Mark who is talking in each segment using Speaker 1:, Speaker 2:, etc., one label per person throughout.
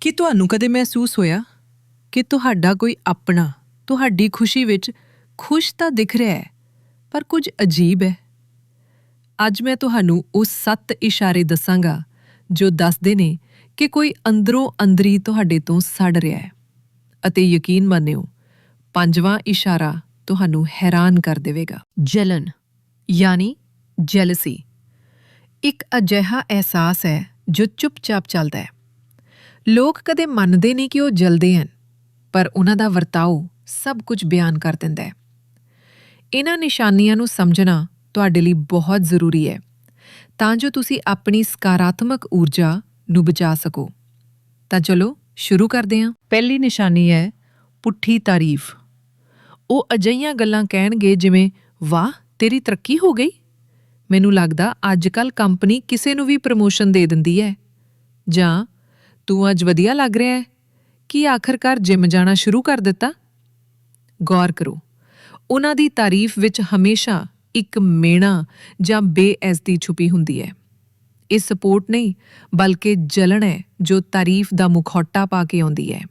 Speaker 1: ਕੀ ਤੁਹਾਨੂੰ ਕਦੇ ਮਹਿਸੂਸ ਹੋਇਆ ਕਿ ਤੁਹਾਡਾ ਕੋਈ ਆਪਣਾ, ਤੁਹਾਡੀ ਖੁਸ਼ੀ ਵਿੱਚ ਖੁਸ਼ ਤਾਂ ਦਿਖ ਰਿਹਾ ਹੈ, ਪਰ ਕੁਝ ਅਜੀਬ ਹੈ? ਅੱਜ ਮੈਂ ਤੁਹਾਨੂੰ ਉਹ ਸੱਤ ਇਸ਼ਾਰੇ ਦੱਸਾਂਗਾ ਜੋ ਦੱਸਦੇ ਨੇ ਕਿ ਕੋਈ ਅੰਦਰੋਂ ਅੰਦਰੀ ਤੁਹਾਡੇ ਤੋਂ ਸੜ ਰਿਹਾ ਹੈ। ਅਤੇ ਯਕੀਨ ਮੰਨਿਓ, ਪੰਜਵਾਂ ਇਸ਼ਾਰਾ ਤੁਹਾਨੂੰ ਹੈਰਾਨ ਕਰ ਦੇਵੇਗਾ। ਜਲਨ, ਯਾਨੀ ਜੈਲਸੀ। ਇੱਕ ਅਜਿਹਾ ਅਹਿਸਾਸ ਹੈ ਜੋ ਚੁੱਪਚਾਪ ਚੱਲਦਾ ਹੈ। ਲੋਕ ਕਦੇ ਮੰਨਦੇ ਨਹੀਂ ਕਿ ਉਹ ਜਲਦੇ ਹਨ, ਪਰ ਉਹਨਾਂ ਦਾ ਵਰਤਾਓ ਸਭ ਕੁਝ ਬਿਆਨ ਕਰ ਦਿੰਦਾ ਹੈ। ਇਹਨਾਂ ਨਿਸ਼ਾਨੀਆਂ ਨੂੰ ਸਮਝਣਾ ਤੁਹਾਡੇ ਲਈ ਬਹੁਤ ਜ਼ਰੂਰੀ ਹੈ, ਤਾਂ ਜੋ ਤੁਸੀਂ ਆਪਣੀ ਸਕਾਰਾਤਮਕ ਊਰਜਾ ਨੂੰ ਬਚਾ ਸਕੋ। ਤਾਂ ਚਲੋ, ਸ਼ੁਰੂ ਕਰਦੇ ਹਾਂ। ਪਹਿਲੀ ਨਿਸ਼ਾਨੀ ਹੈ ਪੁੱਠੀ ਤਾਰੀਫ। ਉਹ ਅਜਈਆਂ ਗੱਲਾਂ ਕਹਿਣਗੇ ਜਿਵੇਂ, ਵਾਹ, ਤੇਰੀ ਤਰੱਕੀ ਹੋ ਗਈ? ਮੈਨੂੰ ਲੱਗਦਾ ਅੱਜ ਕੱਲ ਕੰਪਨੀ ਕਿਸੇ ਨੂੰ ਵੀ ਪ੍ਰਮੋਸ਼ਨ ਦੇ ਦਿੰਦੀ ਹੈ ਜਾਂ ਤੂੰ ਅੱਜ ਵਧੀਆ ਲੱਗ ਰਿਹਾ ਹੈ? ਕੀ ਆਖਰਕਾਰ ਜਿਮ ਜਾਣਾ ਸ਼ੁਰੂ ਕਰ ਦਿੱਤਾ? ਗੌਰ ਕਰੋ, ਉਹਨਾਂ ਦੀ ਤਾਰੀਫ ਵਿੱਚ ਹਮੇਸ਼ਾ ਇੱਕ ਮੇਣਾ ਜਾਂ ਬੇਇੱਜ਼ਤੀ ਛੁਪੀ ਹੁੰਦੀ ਹੈ। ਇਹ ਸਪੋਰਟ ਨਹੀਂ, ਬਲਕਿ ਜਲਣ ਹੈ ਜੋ ਤਾਰੀਫ ਦਾ ਮੁਖੌਟਾ ਪਾ ਕੇ ਆਉਂਦੀ ਹੈ।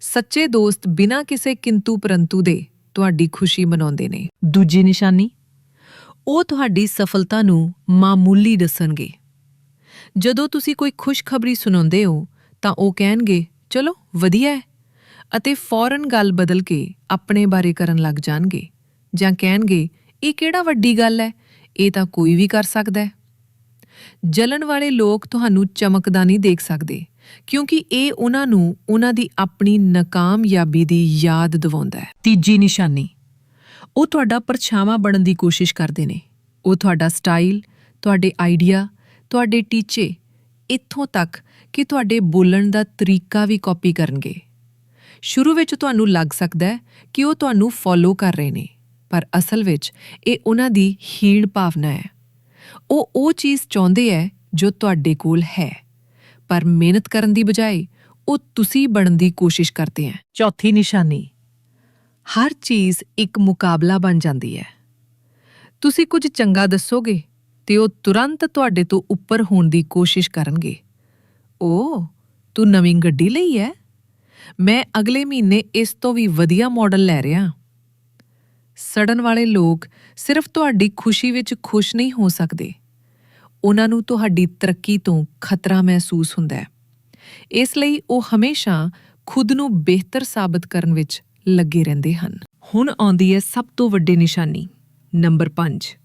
Speaker 1: ਸੱਚੇ ਦੋਸਤ ਬਿਨਾਂ ਕਿਸੇ ਕਿੰਤੂ ਪਰੰਤੂ ਦੇ ਤੁਹਾਡੀ ਖੁਸ਼ੀ ਮਨਾਉਂਦੇ ਨੇ। ਦੂਜੀ ਨਿਸ਼ਾਨੀ, ਉਹ ਤੁਹਾਡੀ ਸਫਲਤਾ ਨੂੰ ਮਾਮੂਲੀ ਦੱਸਣਗੇ। ਜਦੋਂ ਤੁਸੀਂ ਕੋਈ ਖੁਸ਼ਖਬਰੀ ਸੁਣਾਉਂਦੇ ਹੋ, ਤਾਂ ਉਹ ਕਹਿਣਗੇ, ਚਲੋ, ਵਧੀਆ ਹੈ। ਅਤੇ ਫੌਰਨ ਗੱਲ ਬਦਲ ਕੇ ਆਪਣੇ ਬਾਰੇ ਕਰਨ ਲੱਗ ਜਾਣਗੇ ਜਾਂ ਕਹਿਣਗੇ, ਇਹ ਕਿਹੜਾ ਵੱਡੀ ਗੱਲ ਹੈ? ਇਹ ਤਾਂ ਕੋਈ ਵੀ ਕਰ ਸਕਦਾ ਹੈ। ਜਲਣ ਵਾਲੇ ਲੋਕ ਤੁਹਾਨੂੰ ਚਮਕਦਾ ਨਹੀਂ ਦੇਖ ਸਕਦੇ, ਕਿਉਂਕਿ ਇਹ ਉਹਨਾਂ ਨੂੰ ਉਹਨਾਂ ਦੀ ਆਪਣੀ ਨਾਕਾਮਯਾਬੀ ਦੀ ਯਾਦ ਦਿਵਾਉਂਦਾ ਹੈ। ਤੀਜੀ ਨਿਸ਼ਾਨੀ, ਉਹ ਤੁਹਾਡਾ ਪਰਛਾਵਾਂ ਬਣਨ ਦੀ ਕੋਸ਼ਿਸ਼ ਕਰਦੇ ਨੇ। ਉਹ ਤੁਹਾਡਾ ਸਟਾਈਲ, ਤੁਹਾਡੇ ਆਈਡੀਆ ਤੁਹਾਡੇ ਟੀਚੇ ਇੱਥੋਂ ਤੱਕ ਕਿ ਤੁਹਾਡੇ ਬੋਲਣ ਦਾ ਤਰੀਕਾ ਵੀ ਕਾਪੀ ਕਰਨਗੇ। ਸ਼ੁਰੂ ਵਿੱਚ ਤੁਹਾਨੂੰ ਲੱਗ ਸਕਦਾ ਹੈ ਕਿ ਉਹ ਤੁਹਾਨੂੰ ਫੋਲੋ ਕਰ ਰਹੇ ਨੇ, ਪਰ ਅਸਲ ਵਿੱਚ ਇਹ ਉਹਨਾਂ ਦੀ ਹੀਣ ਭਾਵਨਾ ਹੈ। ਉਹ ਉਹ ਚੀਜ਼ ਚਾਹੁੰਦੇ ਹੈ ਜੋ ਤੁਹਾਡੇ ਕੋਲ ਹੈ, ਪਰ ਮਿਹਨਤ ਕਰਨ ਦੀ ਬਜਾਏ ਉਹ ਤੁਸੀਂ ਬਣਨ ਦੀ ਕੋਸ਼ਿਸ਼ ਕਰਦੇ ਹੈ। ਚੌਥੀ ਨਿਸ਼ਾਨੀ, ਹਰ ਚੀਜ਼ ਇੱਕ ਮੁਕਾਬਲਾ ਬਣ ਜਾਂਦੀ ਹੈ। ਤੁਸੀਂ ਕੁਝ ਚੰਗਾ ਦੱਸੋਗੇ? ਤੇ ਉਹ ਤੁਰੰਤ ਤੁਹਾਡੇ ਤੋਂ ਉੱਪਰ ਹੋਣ ਦੀ ਕੋਸ਼ਿਸ਼ ਕਰਨਗੇ। ਓ, ਤੂੰ ਨਵੀਂ ਗੱਡੀ ਲਈ ਹੈ ਮੈਂ ਅਗਲੇ ਮਹੀਨੇ ਇਸ ਤੋਂ ਵੀ ਵਧੀਆ ਮਾਡਲ ਲੈ ਰਿਹਾ। ਸੜਨ ਵਾਲੇ ਲੋਕ ਸਿਰਫ ਤੁਹਾਡੀ ਖੁਸ਼ੀ ਵਿੱਚ ਖੁਸ਼ ਨਹੀਂ ਹੋ ਸਕਦੇ। ਉਹਨਾਂ ਨੂੰ ਤੁਹਾਡੀ ਤਰੱਕੀ ਤੋਂ ਖਤਰਾ ਮਹਿਸੂਸ ਹੁੰਦਾ ਹੈ ਇਸ ਲਈ ਉਹ ਹਮੇਸ਼ਾ ਖੁਦ ਨੂੰ ਬਿਹਤਰ ਸਾਬਤ ਕਰਨ ਵਿੱਚ ਲੱਗੇ ਰਹਿੰਦੇ ਹਨ। ਹੁਣ ਆਉਂਦੀ ਹੈ ਸਭ ਤੋਂ ਵੱਡੀ ਨਿਸ਼ਾਨੀ, ਨੰਬਰ 5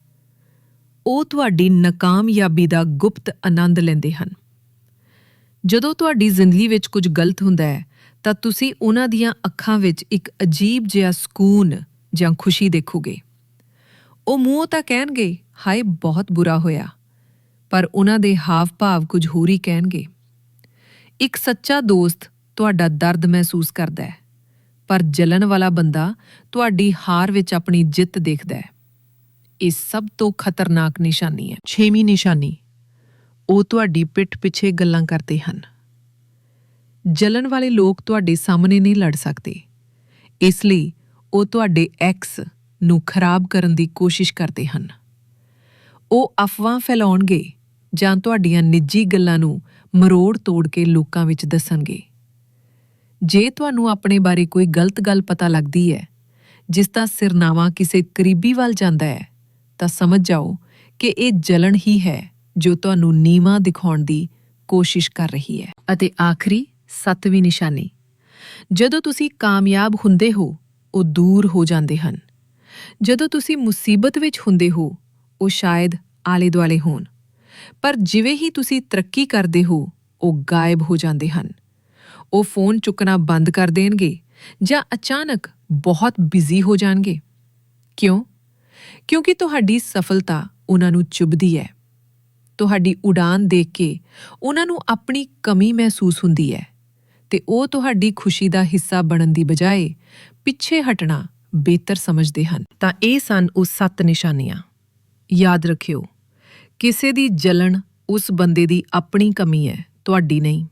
Speaker 1: ਉਹ ਤੁਹਾਡੀ ਨਾਕਾਮਯਾਬੀ ਦਾ ਗੁਪਤ ਆਨੰਦ ਲੈਂਦੇ ਹਨ। ਜਦੋਂ ਤੁਹਾਡੀ ਜ਼ਿੰਦਗੀ ਵਿੱਚ ਕੁਝ ਗਲਤ ਹੁੰਦਾ ਹੈ, ਤਾਂ ਤੁਸੀਂ ਉਹਨਾਂ ਦੀਆਂ ਅੱਖਾਂ ਵਿੱਚ ਇੱਕ ਅਜੀਬ ਜਿਹਾ ਸਕੂਨ ਜਾਂ ਖੁਸ਼ੀ ਦੇਖੋਗੇ। ਉਹ ਮੂੰਹੋਂ ਤਾਂ ਕਹਿਣਗੇ, ਹਾਏ, ਬਹੁਤ ਬੁਰਾ ਹੋਇਆ। ਪਰ ਉਹਨਾਂ ਦੇ ਹਾਵ-ਭਾਵ ਕੁਝ ਹੋਰ ਹੀ ਕਹਿਣਗੇ। ਇੱਕ ਸੱਚਾ ਦੋਸਤ ਤੁਹਾਡਾ ਦਰਦ ਮਹਿਸੂਸ ਕਰਦਾ ਹੈ, ਪਰ ਜਲਨ ਵਾਲਾ ਬੰਦਾ ਤੁਹਾਡੀ ਹਾਰ ਵਿੱਚ ਆਪਣੀ ਜਿੱਤ ਦੇਖਦਾ ਹੈ। ਇਹ ਸਭ ਤੋਂ ਖਤਰਨਾਕ ਨਿਸ਼ਾਨੀ ਹੈ। ਛੇਵੀਂ ਨਿਸ਼ਾਨੀ, ਉਹ ਤੁਹਾਡੀ ਪਿੱਠ ਪਿੱਛੇ ਗੱਲਾਂ ਕਰਦੇ ਹਨ। ਜਲਨ ਵਾਲੇ ਲੋਕ ਤੁਹਾਡੇ ਸਾਹਮਣੇ ਨਹੀਂ ਲੜ ਸਕਦੇ। ਇਸ ਲਈ ਉਹ ਤੁਹਾਡੇ ਐਕਸ ਨੂੰ ਖਰਾਬ ਕਰਨ ਦੀ ਕੋਸ਼ਿਸ਼ ਕਰਦੇ ਹਨ। ਉਹ ਅਫਵਾਹ ਫੈਲਾਉਣਗੇ ਜਾਂ ਤੁਹਾਡੀਆਂ ਨਿੱਜੀ ਗੱਲਾਂ ਨੂੰ ਮਰੋੜ ਤੋੜ ਕੇ ਲੋਕਾਂ ਵਿੱਚ ਦੱਸਣਗੇ। ਜੇ ਤੁਹਾਨੂੰ ਆਪਣੇ ਬਾਰੇ ਕੋਈ ਗਲਤ ਗੱਲ ਪਤਾ ਲੱਗਦੀ ਹੈ, ਜਿਸ ਦਾ ਸਿਰਨਾਵਾ ਕਿਸੇ ਕਰੀਬੀ ਵੱਲ ਜਾਂਦਾ ਹੈ ਤਾਂ ਸਮਝ ਜਾਓ ਕਿ ਇਹ ਜਲਣ ਹੀ ਹੈ ਜੋ ਤੁਹਾਨੂੰ ਨੀਵਾ ਦਿਖਾਉਣ ਦੀ ਕੋਸ਼ਿਸ਼ ਕਰ ਰਹੀ ਹੈ। ਅਤੇ ਆਖਰੀ ਸੱਤਵੀਂ ਨਿਸ਼ਾਨੀ। ਜਦੋਂ ਤੁਸੀਂ ਕਾਮਯਾਬ ਹੁੰਦੇ ਹੋ, ਉਹ ਦੂਰ ਹੋ ਜਾਂਦੇ ਹਨ। ਜਦੋਂ ਤੁਸੀਂ ਮੁਸੀਬਤ ਵਿੱਚ ਹੁੰਦੇ ਹੋ, ਉਹ ਸ਼ਾਇਦ ਆਲੇ ਦੁਆਲੇ ਹੋਣ। ਪਰ ਜਿਵੇਂ ਹੀ ਤੁਸੀਂ ਤਰੱਕੀ ਕਰਦੇ ਹੋ, ਉਹ ਗਾਇਬ ਹੋ ਜਾਂਦੇ ਹਨ। ਉਹ ਫੋਨ ਚੁੱਕਣਾ ਬੰਦ ਕਰ ਦੇਣਗੇ ਜਾਂ ਅਚਾਨਕ ਬਹੁਤ ਬਿਜ਼ੀ ਹੋ ਜਾਣਗੇ। ਕਿਉਂ? ਕਿਉਂਕਿ ਤੁਹਾਡੀ ਸਫਲਤਾ ਉਹਨਾਂ ਨੂੰ ਚੁਭਦੀ ਹੈ। ਤੁਹਾਡੀ ਉਡਾਨ ਦੇਖ ਕੇ ਉਹਨਾਂ ਨੂੰ ਆਪਣੀ ਕਮੀ ਮਹਿਸੂਸ ਹੁੰਦੀ ਹੈ ਤੇ ਉਹ ਤੁਹਾਡੀ ਖੁਸ਼ੀ ਦਾ ਹਿੱਸਾ ਬਣਨ ਦੀ ਬਜਾਏ ਪਿੱਛੇ ਹਟਣਾ ਬਿਹਤਰ ਸਮਝਦੇ ਹਨ। ਤਾਂ ਇਹ ਸਨ ਉਹ ਸੱਤ ਨਿਸ਼ਾਨੀਆਂ। ਯਾਦ ਰੱਖਿਓ, ਕਿਸੇ ਦੀ ਜਲਣ ਉਸ ਬੰਦੇ ਦੀ ਆਪਣੀ ਕਮੀ ਹੈ, ਤੁਹਾਡੀ ਨਹੀਂ।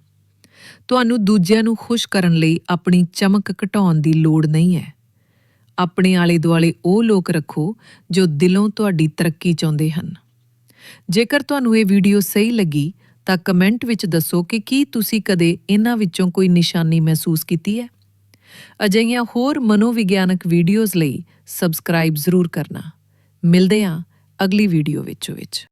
Speaker 1: ਤੁਹਾਨੂੰ ਦੂਜਿਆਂ ਨੂੰ ਖੁਸ਼ ਕਰਨ ਲਈ ਆਪਣੀ ਚਮਕ ਘਟਾਉਣ ਦੀ ਲੋੜ ਨਹੀਂ ਹੈ। ਆਪਣੇ ਆਲੇ ਦੁਆਲੇ ਉਹ ਲੋਕ ਰੱਖੋ ਜੋ ਦਿਲੋਂ ਤੁਹਾਡੀ ਤਰੱਕੀ ਚਾਹੁੰਦੇ ਹਨ। ਜੇਕਰ ਤੁਹਾਨੂੰ ਇਹ ਵੀਡੀਓ ਸਹੀ ਲੱਗੀ, ਤਾਂ ਕਮੈਂਟ ਵਿੱਚ ਦੱਸੋ ਕਿ ਕੀ ਤੁਸੀਂ ਕਦੇ ਇਹਨਾਂ ਵਿੱਚੋਂ ਕੋਈ ਨਿਸ਼ਾਨੀ ਮਹਿਸੂਸ ਕੀਤੀ ਹੈ। ਅਜਿਹੀਆਂ ਹੋਰ ਮਨੋਵਿਗਿਆਨਕ ਵੀਡੀਓਜ਼ ਲਈ ਸਬਸਕ੍ਰਾਈਬ ਜ਼ਰੂਰ ਕਰਨਾ। ਮਿਲਦੇ ਹਾਂ ਅਗਲੀ ਵੀਡੀਓ ਵਿੱਚ ਵਿੱਚ